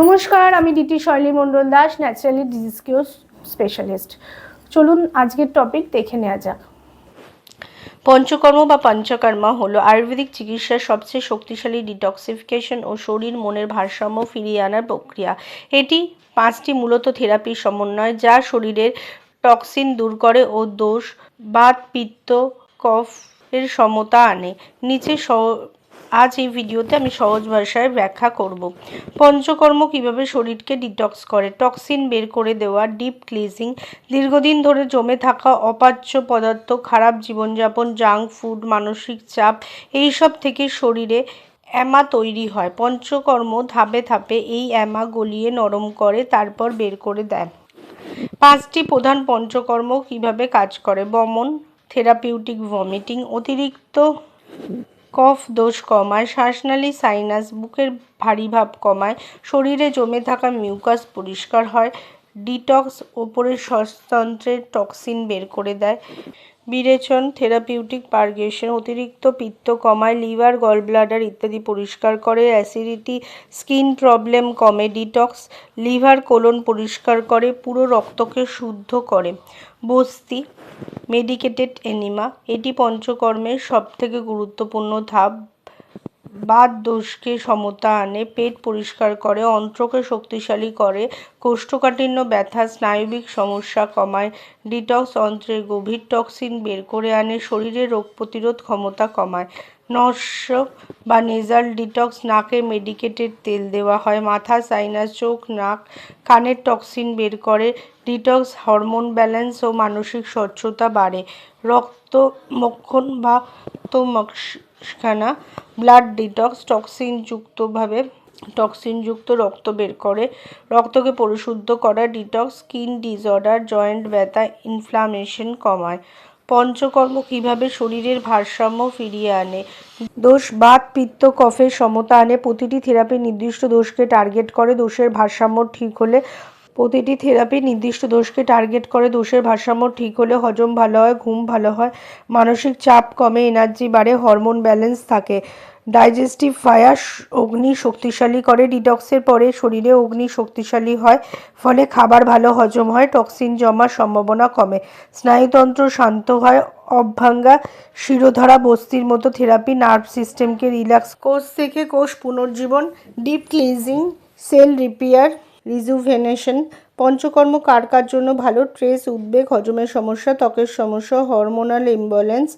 নমস্কার, আমি DT Shaily Mondal Das, naturally disease cure specialist. চলুন আজকের টপিক দেখে নেওয়া যাক। পঞ্চকর্ম বা পঞ্চকর্মা হলো আয়ুর্বেদিক চিকিৎসার সবচেয়ে শক্তিশালী ডিটক্সিফিকেশন ও শরীর মনের ভারসাম্য ফিরিয়ে আনার প্রক্রিয়া। এটি পাঁচটি মূলত থেরাপির সমন্বয় যা শরীরের টক্সিন দূর করে ও দোষ বাত পিত্ত কফ এর সমতা আনে। নিচে আজ এই ভিডিওতে আমি সহজ ভাষায় ব্যাখ্যা করব। পঞ্চকর্ম কীভাবে শরীরকে ডিটক্স করে? টক্সিন বের করে দেওয়া ডিপ ক্লিজিং দীর্ঘদিন ধরে জমে থাকা অপাচ্য পদার্থ, খারাপ জীবনযাপন জাঙ্ক ফুড মানসিক চাপ এই সব থেকে শরীরে অ্যামা তৈরি হয়। পঞ্চকর্ম ধাপে ধাপে এই অ্যামা গলিয়ে নরম করে, তারপর বের করে দেয়। পাঁচটি প্রধান পঞ্চকর্ম কীভাবে কাজ করে? বমন থেরাপিউটিক ভমিটিং অতিরিক্ত কফ দোষ কমায়, শ্বাসনালী, সাইনাস, বুকের ভারী ভাব কমায়, শরীরে জমে থাকা মিউকাস পরিষ্কার হয়, ডিটক্স ওপরের শ্বাসতন্ত্রের টক্সিন বের করে দেয়। বিরেচন থেরাপিউটিক পার্গেশন, অতিরিক্ত পিত্ত কমায়, লিভার, গলব্লাডার ইত্যাদি পরিষ্কার করে, অ্যাসিডিটি, স্কিন প্রবলেম কমে, ডিটক্স, লিভার কোলন পরিষ্কার করে, পুরো রক্তকে শুদ্ধ করে। বস্তি, মেডিকেটেড এনিমা, এটি পঞ্চকর্মের সবথেকে গুরুত্বপূর্ণ ধাপ। বাত দোষকে সমতা আনে, পেট পরিষ্কার করে, অন্ত্রকে শক্তিশালী করে, কোষ্ঠকাঠিন্য, ব্যথা, স্নায়বিক সমস্যা কমায়, ডিটক্স অন্ত্রের গভীর টক্সিন বের করে আনে শরীরের রোগ প্রতিরোধ ক্ষমতা কমায়। নস্য বা নেজাল ডিটক্স নাকে মেডিকেটেড তেল দেওয়া হয়, মাথা, সাইনাস, চোখ, নাক, কানের টক্সিন বের করে, ডিটক্স হরমোন ব্যালেন্স ও মানসিক স্বচ্ছতা বাড়ে। রক্ত মক্ষণ বা রক্তমাংসখানা ব্লাড ডিটক্স টক্সিনযুক্তভাবে টক্সিনযুক্ত রক্ত বের করে, রক্তকে পরিশুদ্ধ করা ডিটক্স স্কিন ডিসঅর্ডার জয়েন্ট ব্যথা ইনফ্লামেশন কমায়। পঞ্চকর্ম কীভাবে শরীরের ভারসাম্য ফিরিয়ে আনে? দোষ, বাত, পিত্ত, কফের সমতা আনে। প্রতিটি থেরাপি নির্দিষ্ট দোষকে টার্গেট করে। দোষের ভারসাম্য ঠিক হলে প্রতিটি থেরাপি নির্দিষ্ট দোষকে টার্গেট করে। দোষের ভারসাম্য ঠিক হলে হজম ভালো হয়, ঘুম ভালো হয়, মানসিক চাপ কমে, এনার্জি বাড়ে, হরমোন ব্যালেন্স থাকে। ডাইজেস্টিভ ফায়ার অগ্নি শক্তিশালী করে। ডিটক্সের পরে শরীরে অগ্নি শক্তিশালী হয়, ফলে খাবার ভালো হজম হয়, টক্সিন জমার সম্ভাবনা কমে। স্নায়ুতন্ত্র শান্ত হয় অভ্যাঙ্গা শিরোধারা বস্তির মতো থেরাপি নার্ভ সিস্টেমকে রিল্যাক্স কোষ থেকে কোষ পুনর্জীবন, deep cleansing cell repair rejuvenation. Panchakarma কার কার জন্য ভালো ট্রেস, উদ্বেগ, হজমের সমস্যা, ত্বকের সমস্যা, হরমোনাল ইমব্যালেন্স,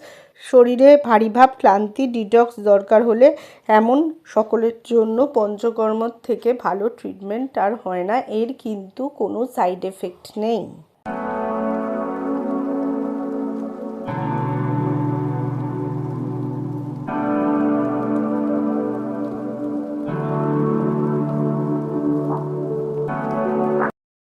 শরীরে ভারী ভাব, ক্লান্তি, ডিটক্স দরকার হলে এমন সকলের জন্য পঞ্চকর্ম থেকে ভালো ট্রিটমেন্ট আর হয় না। এর কিন্তু কোনো সাইড এফেক্ট নেই।